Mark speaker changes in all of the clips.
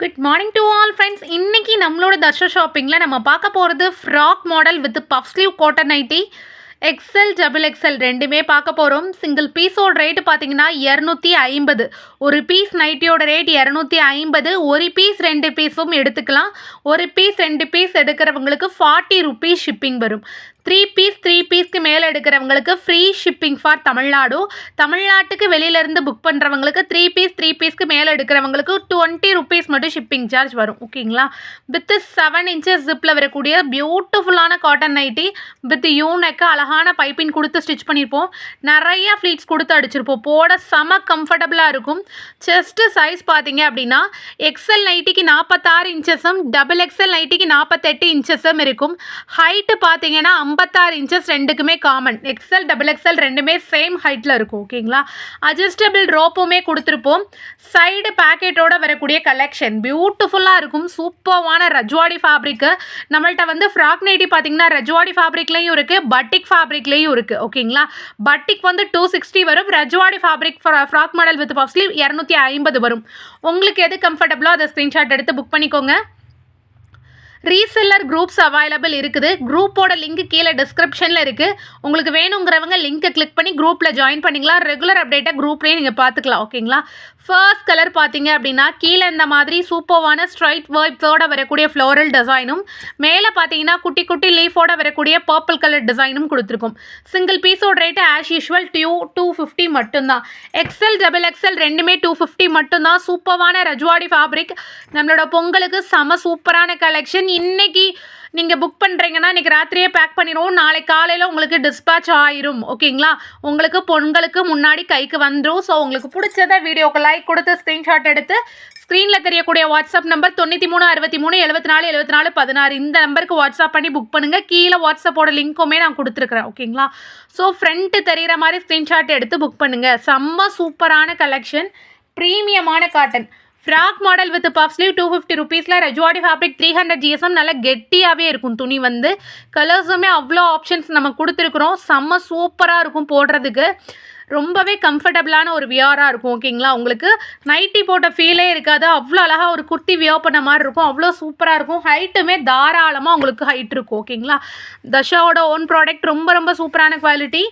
Speaker 1: Good morning to all friends இன்னைக்கு நம்மளோட தர்ஷா ஷாப்பிங்கில் நம்ம பார்க்க போகிறது frock model with puff sleeve cotton nighty XL double XL ரெண்டுமே பார்க்க போகிறோம் சிங்கிள் பீஸோட ரேட்டு பார்த்தீங்கன்னா இரநூத்தி ஐம்பது. ஒரு பீஸ் நைட்டியோட ரேட் இரநூத்தி ஐம்பது. ஒரு பீஸ் ரெண்டு பீஸும் எடுத்துக்கலாம். ஒரு பீஸ் ரெண்டு பீஸ் எடுக்கிறவங்களுக்கு ஃபார்ட்டி ருபீஸ் ஷிப்பிங் வரும். த்ரீ பீஸ் த்ரீ பீஸ்க்கு மேலே எடுக்கிறவங்களுக்கு ஃப்ரீ ஷிப்பிங் ஃபார் தமிழ்நாடு. தமிழ்நாட்டுக்கு வெளியிலேருந்து புக் பண்ணுறவங்களுக்கு த்ரீ பீஸ் த்ரீ பீஸ்க்கு மேலே எடுக்கிறவங்களுக்கு டுவெண்ட்டி ருபீஸ் மட்டும் ஷிப்பிங் சார்ஜ் வரும். ஓகேங்களா வித் செவன் இன்ச்சஸ் ஜிப்பில் வரக்கூடிய பியூட்டிஃபுல்லான காட்டன் நைட்டி வித் யூனெக்கு அழகான பைப்பிங் கொடுத்து ஸ்டிச் பண்ணியிருப்போம் நிறைய ஃப்ளீட்ஸ் கொடுத்து அடிச்சிருப்போம். போட செம கம்ஃபர்டபுளாக இருக்கும். செஸ்ட்டு சைஸ் பார்த்தீங்க அப்படின்னா எக்ஸல் நைட்டிக்கு நாற்பத்தாறு இன்ச்சஸும் டபுள் எக்ஸல் நைட்டிக்கு நாற்பத்தெட்டு இன்ச்சஸும் இருக்கும். ஹைட்டு பார்த்தீங்கன்னா ஐம்பத்தாறு இன்ச்சஸ் ரெண்டுக்குமே காமன் எக்ஸல் டபுள் எக்ஸல் ரெண்டுமே சேம் ஹைட்டில் இருக்கும் ஓகேங்களா அட்ஜஸ்டபிள் ரோப்புமே கொடுத்துருப்போம். சைடு பேக்கெட்டோட வரக்கூடிய கலெக்ஷன் பியூட்டிஃபுல்லாக இருக்கும். சூப்பர்வான ரஜ்வாடி ஃபேப்ரிக்கு நம்மள்ட்ட வந்து ஃப்ராக் நைட்டி பார்த்தீங்கன்னா ரஜ்வாடி ஃபேப்ரிக்லேயும் இருக்குது பட்டிக் ஃபேப்ரிக்லேயும் இருக்குது ஓகேங்களா பட்டிக் வந்து டூ சிக்ஸ்டி வரும். Rajwadi fabric frock model with puff sleeve இரநூத்தி ஐம்பது வரும். உங்களுக்கு எது கம்ஃபர்டபுளோ அதை ஸ்க்ரீன்ஷாட் எடுத்து புக் பண்ணிக்கோங்க. ரீசெல்லர் குரூப்ஸ் அவைலபிள் இருக்குது. குரூப்போட லிங்க் கீழே டிஸ்கிரிப்ஷனில் இருக்குது உங்களுக்கு வேணுங்கிறவங்க லிங்க்கை கிளிக் பண்ணி குரூப்பில் ஜாயின் பண்ணிக்கலாம். ரெகுலர் அப்டேட்டை குரூப்லேயே நீங்கள் பார்த்துக்கலாம். ஓகேங்களா ஃபர்ஸ்ட் கலர் பார்த்தீங்க அப்படின்னா கீழே இந்த மாதிரி சூப்பர்வான ஸ்ட்ரைட் ஒர்க்ஸோட வரக்கூடிய ஃப்ளோரல் டிசைனும் மேலே பார்த்தீங்கன்னா குட்டி குட்டி லீஃபோட வரக்கூடிய பர்பிள் கலர் டிசைனும் கொடுத்துருக்கும். சிங்கிள் பீஸோட ரேட்டு ஆஸ் யூஷுவல் டியூ டூ ஃபிஃப்டி மட்டும்தான். எக்ஸல் டபுள் எக்ஸல் ரெண்டுமே டூ ஃபிஃப்டி மட்டும்தான். சூப்பர்வான ரஜ்வாடி ஃபேப்ரிக் நம்மளோட பொங்கலுக்கு செம சூப்பரான கலெக்ஷன் இன்றைக்கி நீங்கள் புக் பண்ணுறீங்கன்னா இன்றைக்கி ராத்திரியே பேக் பண்ணிடுவோம். நாளை காலையில் உங்களுக்கு டிஸ்பேச் ஆயிரும். ஓகேங்களா? உங்களுக்கு பொங்கலுக்கு முன்னாடி கைக்கு வந்துடும் ஸோ உங்களுக்கு பிடிச்சத வீடியோக்கு லைக் கொடுத்து ஸ்க்ரீன்ஷாட் எடுத்து ஸ்க்ரீனில் தெரியக்கூடிய வாட்ஸ்அப் நம்பர் தொண்ணூற்றி மூணு அறுபத்தி மூணு எழுபத்தி நாலு எழுபத்தி நாலு பதினாறு. இந்த நம்பருக்கு வாட்ஸ்அப் பண்ணி புக் பண்ணுங்கள் கீழே வாட்ஸ்அப்போட லிங்க்குமே நான் கொடுத்துருக்குறேன். ஓகேங்களா? ஸோ ஃப்ரண்ட்டு தெரிகிற மாதிரி ஸ்க்ரீன்ஷாட் எடுத்து புக் பண்ணுங்கள் செம்ம சூப்பரான collection ப்ரீமியமான cotton frock model with puff sleeve two fifty ருபீஸில் Rajwadi fabric three hundred GSM நல்லா கெட்டியாகவே இருக்கும் துணி வந்து. கலர்ஸுமே அவ்வளோ ஆப்ஷன்ஸ் நம்ம கொடுத்துருக்குறோம். செம்ம சூப்பராக இருக்கும் போடுறதுக்கு. ரொம்பவே கம்ஃபர்டபுளான ஒரு வியராக இருக்கும் ஓகேங்களா உங்களுக்கு நைட்டி போட்ட ஃபீலே இருக்காது. அவ்வளோ அழகாக ஒரு குர்த்தி வியர் பண்ண மாதிரி இருக்கும். அவ்வளோ சூப்பராக இருக்கும். ஹைட்டுமே தாராளமாக உங்களுக்கு ஹைட் இருக்கும் ஓகேங்களா தஷாவோட ஓன் ப்ராடக்ட் ரொம்ப ரொம்ப சூப்பரான குவாலிட்டி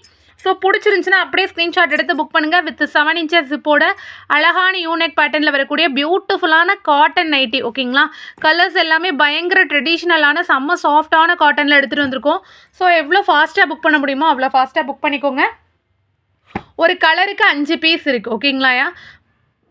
Speaker 1: ஸோ பிடிச்சிருந்துச்சுன்னா அப்படியே ஸ்க்ரீன்ஷாட் எடுத்து புக் பண்ணுங்கள் வித் செவன் இன்ச்சஸ் ஜிப்போட அழகான யூனெக் பேட்டர்னில் வரக்கூடிய பியூட்டிஃபுல்லான காட்டன் நைட்டி ஓகேங்களா கலர்ஸ் எல்லாமே பயங்கர ட்ரெடிஷ்னலான செம்ம சாஃப்டான காட்டனில் எடுத்துகிட்டு வந்திருக்கோம். ஸோ எவ்வளோ ஃபாஸ்ட்டாக புக் பண்ண முடியுமோ அவ்வளோ ஃபாஸ்ட்டாக புக் பண்ணிக்கோங்க. ஒரு கலருக்கு அஞ்சு பீஸ் இருக்குது ஓகேங்களாயா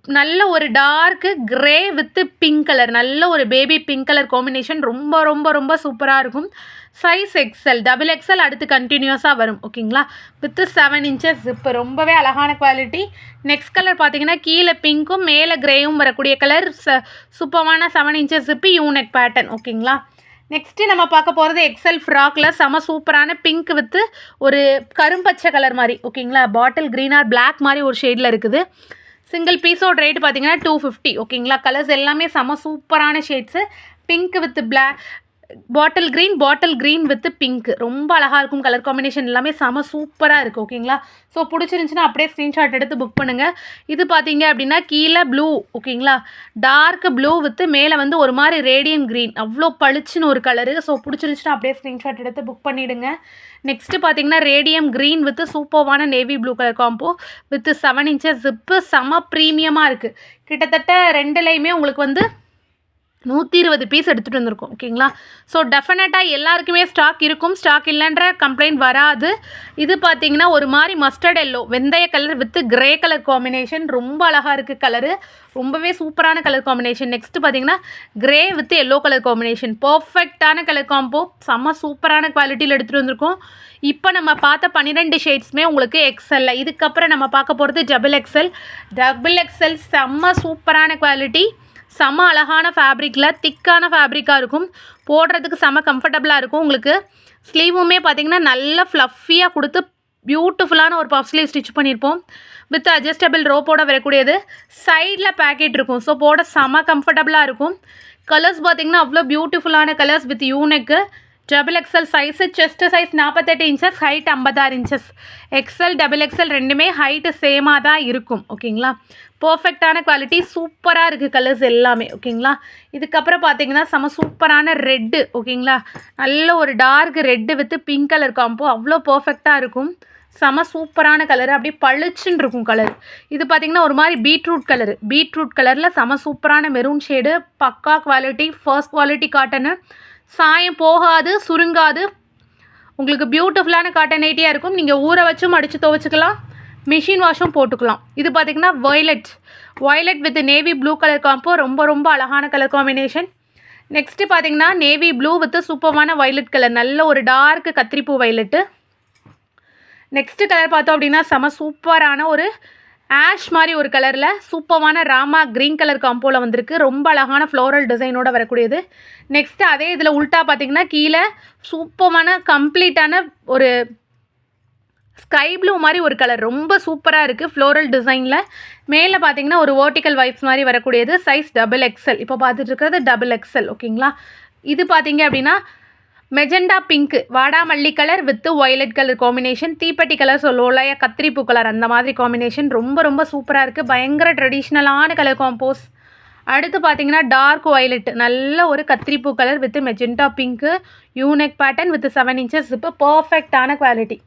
Speaker 1: நல்ல ஒரு dark grey with pink colour நல்ல ஒரு பேபி பிங்க் கலர் காம்பினேஷன் ரொம்ப ரொம்ப ரொம்ப சூப்பராக இருக்கும். சைஸ் எக்ஸல் டபுள் எக்ஸல் அடுத்து கண்டினியூஸாக வரும் ஓகேங்களா வித்து செவன் இன்ச்சஸ் ஜிப்பு ரொம்பவே அழகான குவாலிட்டி நெக்ஸ்ட் கலர் பார்த்தீங்கன்னா கீழே பிங்க்கும் மேலே கிரேயும் வரக்கூடிய கலர் ச சூப்பரான seven inches zip U neck pattern ஓகேங்களா நெக்ஸ்ட்டு நம்ம பார்க்க போகிறது எக்ஸல் ஃப்ராக்கில் செம சூப்பரான பிங்க் வித்து ஒரு கரும்பச்சை கலர் மாதிரி ஓகேங்களா பாட்டில் க்ரீன் ஆர் பிளாக் மாதிரி ஒரு ஷேடில் இருக்குது. சிங்கிள் பீஸோட ரேட் பார்த்தீங்கன்னா டூ ஃபிஃப்டி ஓகேங்களா கலர்ஸ் எல்லாமே செம சூப்பரான shades pink with black bottle green bottle green with pink ரொம்ப அழகாக இருக்கும் கலர் காம்பினேஷன் எல்லாமே. செம சூப்பராக இருக்குது ஓகேங்களா ஸோ பிடிச்சிருந்துச்சின்னா அப்படியே ஸ்க்ரீன்ஷாட் எடுத்து புக் பண்ணுங்கள் இது பார்த்தீங்க அப்படின்னா கீழே ப்ளூ ஓகேங்களா டார்க் ப்ளூ வித்து மேலே வந்து ஒரு மாதிரி ரேடியம் க்ரீன் அவ்வளோ பளிச்சுன்னு ஒரு கலரு ஸோ பிடிச்சிருந்துச்சின்னா அப்படியே ஸ்க்ரீன்ஷாட் எடுத்து புக் பண்ணிவிடுங்க நெக்ஸ்ட்டு பார்த்தீங்கன்னா radium green with சூப்பர்வான navy blue colour combo with seven inches zip செம ப்ரீமியமாக இருக்குது கிட்டத்தட்ட ரெண்டுலேயுமே உங்களுக்கு வந்து நூற்றி இருபது பீஸ் எடுத்துகிட்டு வந்திருக்கோம் ஓகேங்களா ஸோ டெஃபினட்டாக எல்லாருக்குமே ஸ்டாக் இருக்கும். ஸ்டாக் இல்லைன்ற கம்ப்ளைண்ட் வராது. இது பார்த்தீங்கன்னா ஒரு மாதிரி மஸ்டர்ட் எல்லோ வெந்தய colour with grey colour combination ரொம்ப அழகாக இருக்குது கலரு ரொம்பவே சூப்பரான கலர் காம்பினேஷன் நெக்ஸ்ட் பார்த்தீங்கன்னா grey with yellow colour combination பர்ஃபெக்டான கலர் காம்போ செம்ம சூப்பரான குவாலிட்டியில் எடுத்துகிட்டு வந்திருக்கோம். இப்போ நம்ம பார்த்த பன்னிரெண்டு ஷேட்ஸுமே உங்களுக்கு எக்ஸல்ல இதுக்கப்புறம் நம்ம பார்க்க போகிறது டபுள் எக்ஸல் டபுள் எக்ஸல் செம்ம சூப்பரான குவாலிட்டி செம அழகான ஃபேப்ரிக்கில் திக்கான ஃபேப்ரிக்காக இருக்கும். போடுறதுக்கு செம கம்ஃபர்டபுளாக இருக்கும். உங்களுக்கு ஸ்லீவுமே பார்த்திங்கன்னா நல்ல ஃப்ளஃபியாக கொடுத்து பியூட்டிஃபுல்லான ஒரு பஃப் ஸ்லீவ் ஸ்டிச் பண்ணியிருப்போம் வித் அட்ஜஸ்டபிள் ரோப்போட வரக்கூடியது. சைடில் பேக்கெட் இருக்கும். ஸோ போட செம கம்ஃபர்டபுளாக இருக்கும். கலர்ஸ் பார்த்திங்கன்னா அவ்வளோ பியூட்டிஃபுல்லான colours with U neck double XL size chest size நாற்பத்தெட்டு இன்ச்சஸ் ஹைட் ஐம்பத்தாறு இன்ச்சஸ் எக்ஸல் டபுள் எக்ஸல் ரெண்டுமே ஹைட்டு சேமாக தான் இருக்கும். ஓகேங்களா? பர்ஃபெக்டான குவாலிட்டி சூப்பராக இருக்குது கலர்ஸ் எல்லாமே. ஓகேங்களா? இதுக்கப்புறம் பார்த்தீங்கன்னா செம சூப்பரான ரெட்டு ஓகேங்களா? நல்ல ஒரு dark red with pink colour combo அவ்வளோ பர்ஃபெக்டாக இருக்கும். செம சூப்பரான கலர் அப்படியே பளிச்சுன்னு இருக்கும் கலர் இது பார்த்திங்கன்னா ஒரு மாதிரி பீட்ரூட் கலர் பீட்ரூட் கலரில் செம சூப்பரான மெரூன் ஷேடு பக்கா குவாலிட்டி ஃபர்ஸ்ட் குவாலிட்டி காட்டனு சாயம் போகாது சுருங்காது. உங்களுக்கு பியூட்டிஃபுல்லான காட்டன் நைட்டியாக இருக்கும். நீங்கள் ஊற வச்சும் அடித்து துவைச்சிக்கலாம். மிஷின் வாஷும் போட்டுக்கலாம். இது பார்த்திங்கன்னா violet violet with navy blue colour combo ரொம்ப ரொம்ப அழகான கலர் காம்பினேஷன் நெக்ஸ்ட்டு பார்த்தீங்கன்னா நேவி ப்ளூ வித் சூப்பரான வயலட் கலர் நல்ல ஒரு டார்க்கு கத்திரிப்பூ வயலட்டு நெக்ஸ்ட்டு கலர் பார்த்தோம் அப்படின்னா செம சூப்பரான ஒரு ஆஷ் மாதிரி ஒரு கலரில் சூப்பரான ராமா க்ரீன் கலர் காம்போவில் வந்திருக்கு. ரொம்ப அழகான ஃப்ளோரல் டிசைனோட வரக்கூடியது. நெக்ஸ்ட்டு அதே இதில் உல்ட்டா பார்த்தீங்கன்னா கீழே சூப்பரான கம்ப்ளீட்டான ஒரு ஸ்கை ப்ளூ மாதிரி ஒரு கலர் ரொம்ப சூப்பராக இருக்குது ஃப்ளோரல் டிசைனில் மேலே பார்த்தீங்கன்னா ஒரு vertical வைப்ஸ் மாதிரி வரக்கூடியது. சைஸ் டபுள் எக்ஸல் இப்போ பார்த்துட்டு இருக்கிறது டபுள் எக்ஸல் ஓகேங்களா இது பார்த்தீங்க அப்படின்னா மெஜெண்டா பிங்க் வாடாமல்லி colour with violet colour combination தீப்பெட்டி கலர் சொல்லுவோம் கத்திரிப்பூ கலர் அந்த மாதிரி காம்பினேஷன் ரொம்ப ரொம்ப சூப்பராக இருக்குது பயங்கர ட்ரெடிஷ்னலான கலர் காம்போஸ் அடுத்து பார்த்தீங்கன்னா டார்க் வயலட் நல்ல ஒரு கத்திரிப்பூ colour with magenta pink U neck pattern with seven inches இப்போ பர்ஃபெக்டான குவாலிட்டி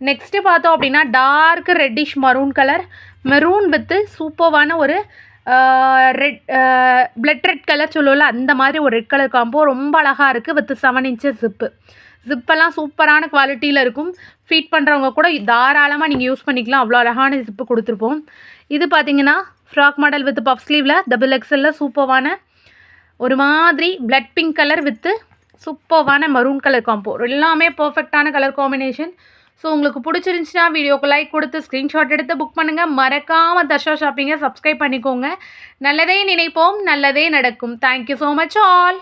Speaker 1: நெக்ஸ்ட்டு பார்த்தோம் அப்படின்னா dark reddish maroon colour maroon with சூப்பர்வான ஒரு ரெட் பிளட் ரெட் கலர் சொல்லுவோம்ல அந்த மாதிரி ஒரு ரெட் கலர் காம்போ ரொம்ப அழகாக இருக்குது வித் செவன் இன்ச்சஸ் ஜிப்பு ஜிப்பெல்லாம் சூப்பரான குவாலிட்டியில் இருக்கும். ஃபீட் பண்ணுறவங்க கூட தாராளமாக நீங்கள் யூஸ் பண்ணிக்கலாம். அவ்வளோ அழகான ஜிப்பு கொடுத்துருப்போம். இது பார்த்தீங்கன்னா ஃப்ராக் மாடல் வித் பஃப் ஸ்லீவில் டபுள் எக்ஸலில் சூப்பர்வான ஒரு மாதிரி பிளட் பிங்க் கலர் வித்து சூப்பர்வான மரூன் கலர் காம்போ எல்லாமே பர்ஃபெக்டான கலர் காம்பினேஷன் ஸோ உங்களுக்கு பிடிச்சிருந்துச்சின்னா வீடியோக்கு லைக் கொடுத்து ஸ்க்ரீன்ஷாட் எடுத்து புக் பண்ணுங்கள் மறக்காமல் தர்ஷா ஷாப்பிங்கை சப்ஸ்கிரைப் பண்ணிக்கோங்க. நல்லதே நினைப்போம் நல்லதே நடக்கும். Thank you so much all